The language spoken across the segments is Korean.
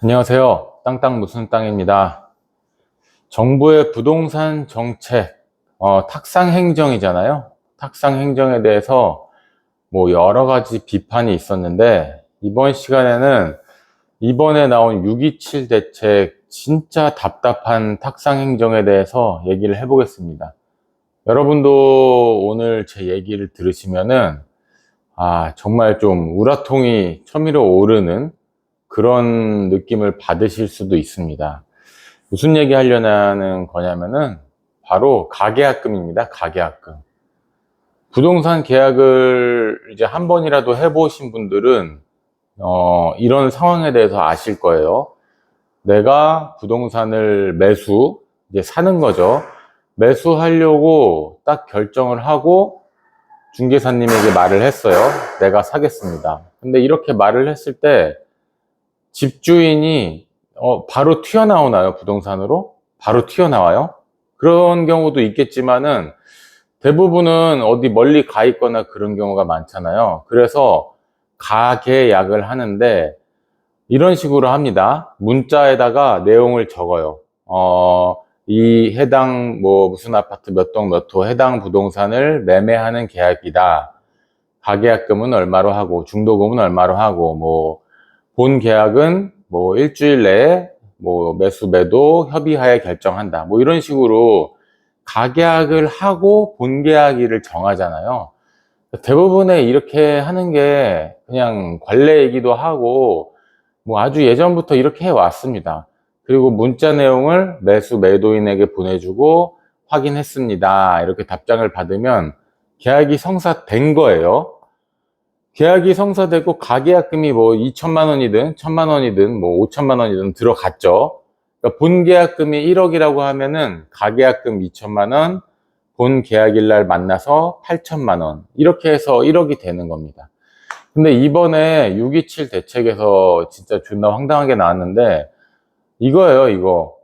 안녕하세요. 땅땅 무슨 땅입니다. 정부의 부동산 정책, 어, 탁상 행정이잖아요. 탁상 행정에 대해서 뭐 여러 가지 비판이 있었는데, 이번 시간에는 이번에 나온 627 대책 진짜 답답한 탁상 행정에 대해서 얘기를 해보겠습니다. 여러분도 오늘 제 얘기를 들으시면은, 아, 정말 좀 우라통이 첨예로 오르는 그런 느낌을 받으실 수도 있습니다. 무슨 얘기 하려는 거냐면은 바로 가계약금입니다. 가계약금. 부동산 계약을 이제 한 번이라도 해보신 분들은 어, 이런 상황에 대해서 아실 거예요. 내가 부동산을 매수, 이제 사는 거죠. 매수하려고 딱 결정을 하고 중개사님에게 말을 했어요. 내가 사겠습니다. 근데 이렇게 말을 했을 때 집주인이 어, 바로 튀어나오나요? 부동산으로? 바로 튀어나와요? 그런 경우도 있겠지만은 대부분은 어디 멀리 가 있거나 그런 경우가 많잖아요. 그래서 가계약을 하는데 이런 식으로 합니다. 문자에다가 내용을 적어요. 어, 이 해당 뭐 무슨 아파트 몇 동 몇 호 해당 부동산을 매매하는 계약이다. 가계약금은 얼마로 하고 중도금은 얼마로 하고 뭐 본 계약은 뭐 일주일 내에 뭐 매수 매도 협의하에 결정한다. 뭐 이런 식으로 가계약을 하고 본 계약일을 정하잖아요. 대부분의 이렇게 하는 게 그냥 관례이기도 하고 뭐 아주 예전부터 이렇게 해 왔습니다. 그리고 문자 내용을 매수 매도인에게 보내주고 확인했습니다. 이렇게 답장을 받으면 계약이 성사된 거예요. 계약이 성사되고 가계약금이 뭐 2천만 원이든 1천만 원이든 뭐 5천만 원이든 들어갔죠. 그러니까 본 계약금이 1억이라고 하면은 가계약금 2천만 원, 본 계약일 날 만나서 8천만 원 이렇게 해서 1억이 되는 겁니다. 근데 이번에 627 대책에서 진짜 존나 황당하게 나왔는데 이거예요, 이거.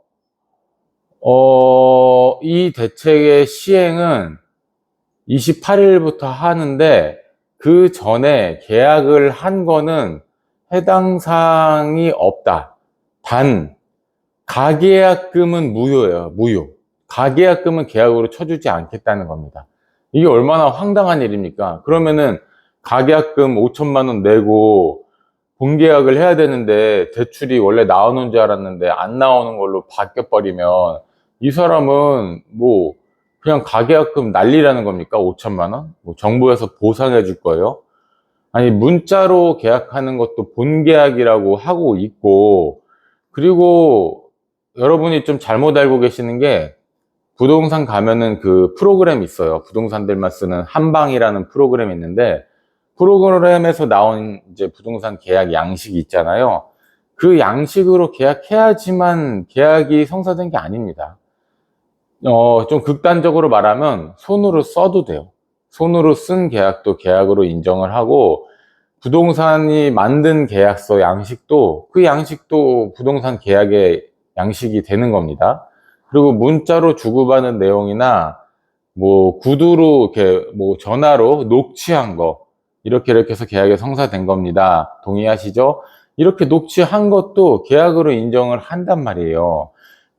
어, 이 대책의 시행은 28일부터 하는데 그 전에 계약을 한 거는 해당 사항이 없다. 단, 가계약금은 무효예요. 무효. 가계약금은 계약으로 쳐주지 않겠다는 겁니다. 이게 얼마나 황당한 일입니까? 그러면은 가계약금 5천만 원 내고 본계약을 해야 되는데 대출이 원래 나오는 줄 알았는데 안 나오는 걸로 바뀌어버리면 이 사람은 뭐 그냥 가계약금 난리라는 겁니까? 5천만 원? 뭐 정부에서 보상해 줄 거예요? 아니 문자로 계약하는 것도 본계약이라고 하고 있고 그리고 여러분이 좀 잘못 알고 계시는 게 부동산 가면은 그 프로그램 있어요. 부동산들만 쓰는 한방이라는 프로그램이 있는데 프로그램에서 나온 이제 부동산 계약 양식이 있잖아요. 그 양식으로 계약해야지만 계약이 성사된 게 아닙니다. 어, 좀 극단적으로 말하면 손으로 써도 돼요. 손으로 쓴 계약도 계약으로 인정을 하고 부동산이 만든 계약서 양식도 그 양식도 부동산 계약의 양식이 되는 겁니다. 그리고 문자로 주고받은 내용이나 뭐 구두로 이렇게 뭐 전화로 녹취한 거 이렇게 이렇게 해서 계약이 성사된 겁니다. 동의하시죠? 이렇게 녹취한 것도 계약으로 인정을 한단 말이에요.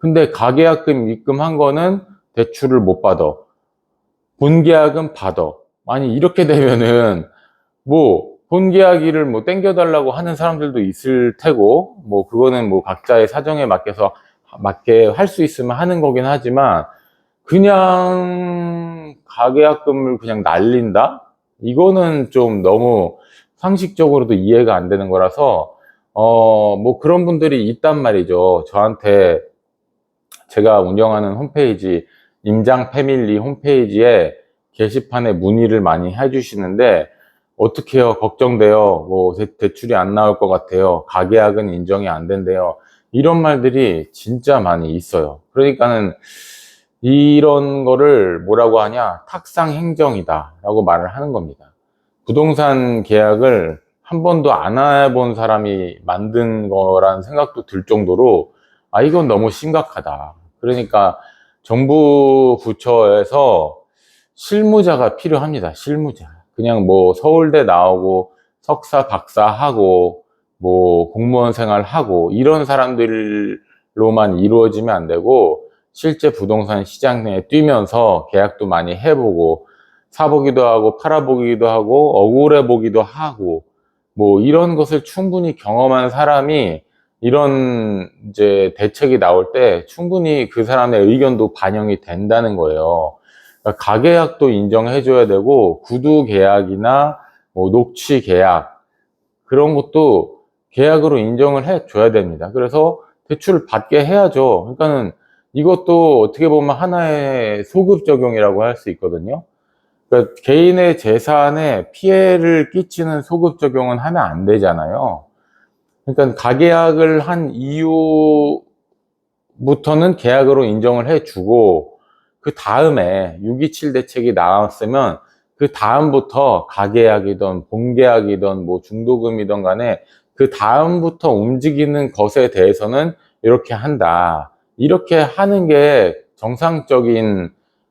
근데 가계약금 입금한 거는 대출을 못 받아. 본계약은 받아. 아니 이렇게 되면은 뭐 본계약일을 뭐 땡겨달라고 하는 사람들도 있을 테고 뭐 그거는 뭐 각자의 사정에 맡겨서 맞게 할 수 있으면 하는 거긴 하지만 그냥 가계약금을 그냥 날린다? 이거는 좀 너무 상식적으로도 이해가 안 되는 거라서 어 뭐 그런 분들이 있단 말이죠. 저한테 제가 운영하는 홈페이지 임장 패밀리 홈페이지에 게시판에 문의를 많이 해주시는데 어떻게 해요? 걱정돼요. 뭐 대, 출이안 나올 것 같아요. 가계약은 인정이 안 된대요. 이런 말들이 진짜 많이 있어요. 그러니까는 이런 거를 뭐라고 하냐? 탁상 행정이다 라고 말을 하는 겁니다. 부동산 계약을 한 번도 안 해본 사람이 만든 거라는 생각도 들 정도로 아, 이건 너무 심각하다. 그러니까 정부 부처에서 실무자가 필요합니다. 실무자. 그냥 뭐 서울대 나오고 석사, 박사 하고 뭐 공무원 생활하고 이런 사람들로만 이루어지면 안 되고 실제 부동산 시장 내에 뛰면서 계약도 많이 해보고 사보기도 하고 팔아보기도 하고 억울해 보기도 하고 뭐 이런 것을 충분히 경험한 사람이 이런 이제 대책이 나올 때 충분히 그 사람의 의견도 반영이 된다는 거예요. 그러니까 가계약도 인정해줘야 되고 구두 계약이나 뭐 녹취 계약 그런 것도 계약으로 인정을 해줘야 됩니다. 그래서 대출을 받게 해야죠. 그러니까는 이것도 어떻게 보면 하나의 소급 적용이라고 할 수 있거든요. 그러니까 개인의 재산에 피해를 끼치는 소급 적용은 하면 안 되잖아요. 그러니까 가계약을 한 이후부터는 계약으로 인정을 해주고 그 다음에 627 대책이 나왔으면 그 다음부터 가계약이든 본계약이든 뭐 중도금이든 간에 그 다음부터 움직이는 것에 대해서는 이렇게 한다. 이렇게 하는 게 정상적인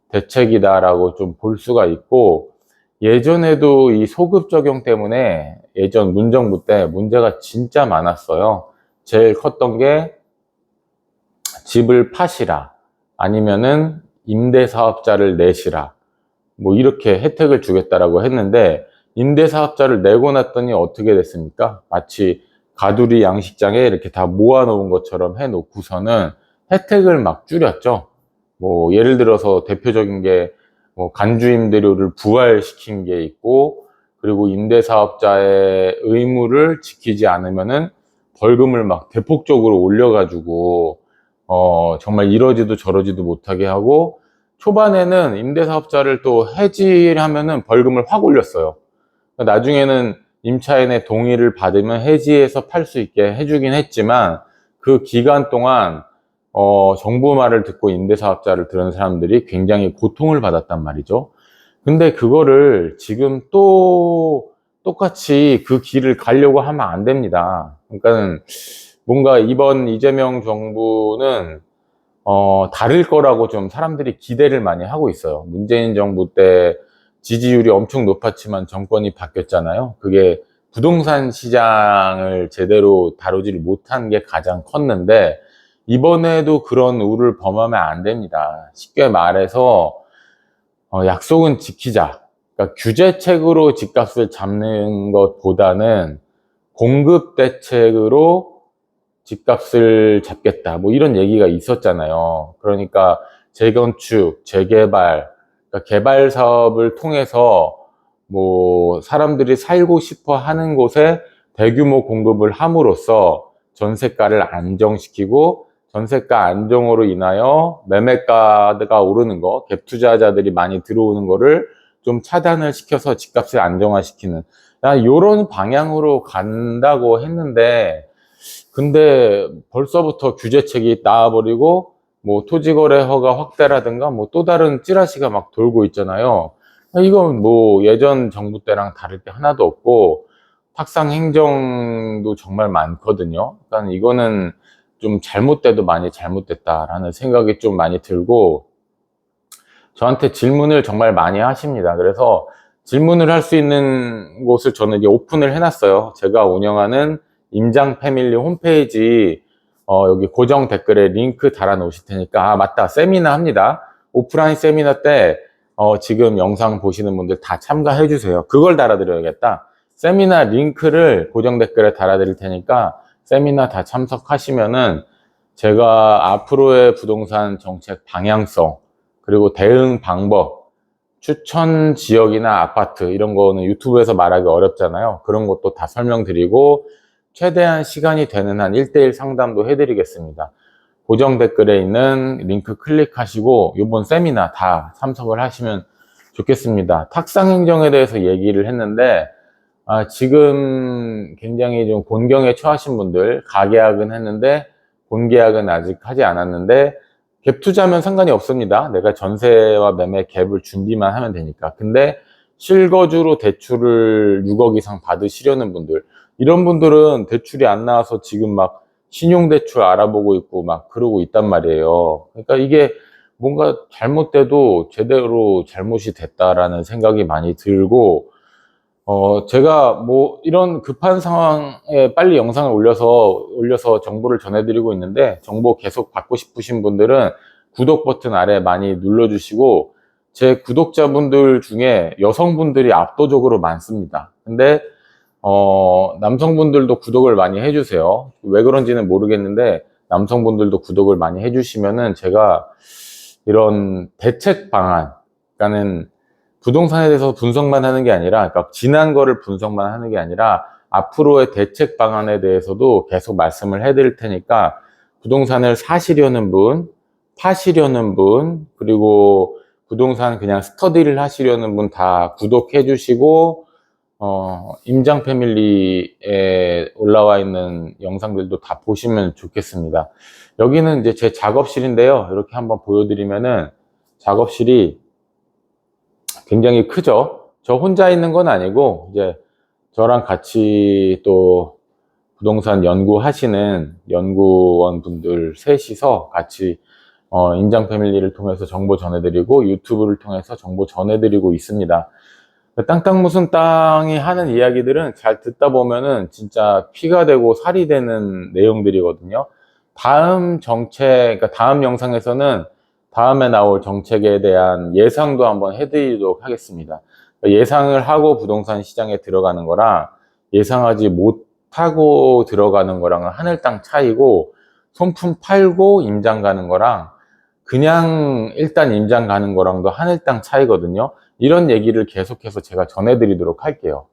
대책이다라고 좀 볼 수가 있고 예전에도 이 소급 적용 때문에 예전 문정부 때 문제가 진짜 많았어요. 제일 컸던 게 집을 파시라 아니면은 임대사업자를 내시라 뭐 이렇게 혜택을 주겠다라고 했는데 임대사업자를 내고 났더니 어떻게 됐습니까? 마치 가두리 양식장에 이렇게 다 모아놓은 것처럼 해놓고서는 혜택을 막 줄였죠. 뭐 예를 들어서 대표적인 게 뭐 간주 임대료를 부활시킨 게 있고 그리고 임대사업자의 의무를 지키지 않으면은 벌금을 막 대폭적으로 올려가지고 어 정말 이러지도 저러지도 못하게 하고 초반에는 임대사업자를 또 해지하면은 벌금을 확 올렸어요. 나중에는 임차인의 동의를 받으면 해지해서 팔 수 있게 해주긴 했지만 그 기간 동안 어, 정부 말을 듣고 임대사업자를 들은 사람들이 굉장히 고통을 받았단 말이죠. 근데 그거를 지금 또 똑같이 그 길을 가려고 하면 안 됩니다. 그러니까는 뭔가 이번 이재명 정부는 어, 다를 거라고 좀 사람들이 기대를 많이 하고 있어요. 문재인 정부 때 지지율이 엄청 높았지만 정권이 바뀌었잖아요. 그게 부동산 시장을 제대로 다루지를 못한 게 가장 컸는데 이번에도 그런 우를 범하면 안 됩니다. 쉽게 말해서 어, 약속은 지키자. 그러니까 규제책으로 집값을 잡는 것보다는 공급 대책으로 집값을 잡겠다. 뭐 이런 얘기가 있었잖아요. 그러니까 재건축, 재개발, 그러니까 개발 사업을 통해서 뭐 사람들이 살고 싶어 하는 곳에 대규모 공급을 함으로써 전세가를 안정시키고 전세가 안정으로 인하여 매매가가 오르는 거, 갭 투자자들이 많이 들어오는 거를 좀 차단을 시켜서 집값을 안정화시키는 이런 방향으로 간다고 했는데 근데 벌써부터 규제책이 나와버리고 뭐 토지거래 허가 확대라든가 뭐 또 다른 찌라시가 막 돌고 있잖아요. 이건 뭐 예전 정부 때랑 다를 게 하나도 없고 탁상 행정도 정말 많거든요. 그러니까 이거는 좀 잘못돼도 많이 잘못됐다라는 생각이 좀 많이 들고 저한테 질문을 정말 많이 하십니다. 그래서 질문을 할 수 있는 곳을 저는 이제 오픈을 해놨어요. 제가 운영하는 임장 패밀리 홈페이지 어, 여기 고정 댓글에 링크 달아 놓으실 테니까 아 맞다 세미나 합니다. 오프라인 세미나 때 어, 지금 영상 보시는 분들 다 참가해 주세요. 그걸 달아드려야겠다. 세미나 링크를 고정 댓글에 달아드릴 테니까 세미나 다 참석하시면은 제가 앞으로의 부동산 정책 방향성 그리고 대응 방법 추천 지역이나 아파트 이런 거는 유튜브에서 말하기 어렵잖아요. 그런 것도 다 설명드리고 최대한 시간이 되는 한 1대1 상담도 해드리겠습니다. 고정 댓글에 있는 링크 클릭하시고 이번 세미나 다 참석을 하시면 좋겠습니다. 탁상 행정에 대해서 얘기를 했는데 아, 지금 굉장히 좀 곤경에 처하신 분들 가계약은 했는데 본계약은 아직 하지 않았는데 갭 투자면 상관이 없습니다. 내가 전세와 매매 갭을 준비만 하면 되니까. 근데 실거주로 대출을 6억 이상 받으시려는 분들 이런 분들은 대출이 안 나와서 지금 막 신용대출 알아보고 있고 막 그러고 있단 말이에요. 그러니까 이게 뭔가 잘못돼도 제대로 잘못이 됐다라는 생각이 많이 들고 어, 제가 뭐 이런 급한 상황에 빨리 영상을 올려서, 올려서 정보를 전해드리고 있는데, 정보 계속 받고 싶으신 분들은 구독 버튼 아래 많이 눌러주시고, 제 구독자분들 중에 여성분들이 압도적으로 많습니다. 근데, 어, 남성분들도 구독을 많이 해주세요. 왜 그런지는 모르겠는데, 남성분들도 구독을 많이 해주시면은 제가 이런 대책 방안, 그러니까는 부동산에 대해서 분석만 하는 게 아니라, 그러니까 지난 거를 분석만 하는 게 아니라, 앞으로의 대책 방안에 대해서도 계속 말씀을 해드릴 테니까, 부동산을 사시려는 분, 파시려는 분, 그리고 부동산 그냥 스터디를 하시려는 분 다 구독해 주시고, 어, 임장 패밀리에 올라와 있는 영상들도 다 보시면 좋겠습니다. 여기는 이제 제 작업실인데요. 이렇게 한번 보여드리면은 작업실이 굉장히 크죠. 저 혼자 있는 건 아니고 이제 저랑 같이 또 부동산 연구하시는 연구원 분들 셋이서 같이 어, 인장 패밀리를 통해서 정보 전해드리고 유튜브를 통해서 정보 전해드리고 있습니다. 땅땅 무슨 땅이 하는 이야기들은 잘 듣다 보면은 진짜 피가 되고 살이 되는 내용들이거든요. 다음 정책, 그러니까 다음 영상에서는 다음에 나올 정책에 대한 예상도 한번 해드리도록 하겠습니다. 예상을 하고 부동산 시장에 들어가는 거랑 예상하지 못하고 들어가는 거랑은 하늘 땅 차이고 손품 팔고 임장 가는 거랑 그냥 일단 임장 가는 거랑도 하늘 땅 차이거든요. 이런 얘기를 계속해서 제가 전해드리도록 할게요.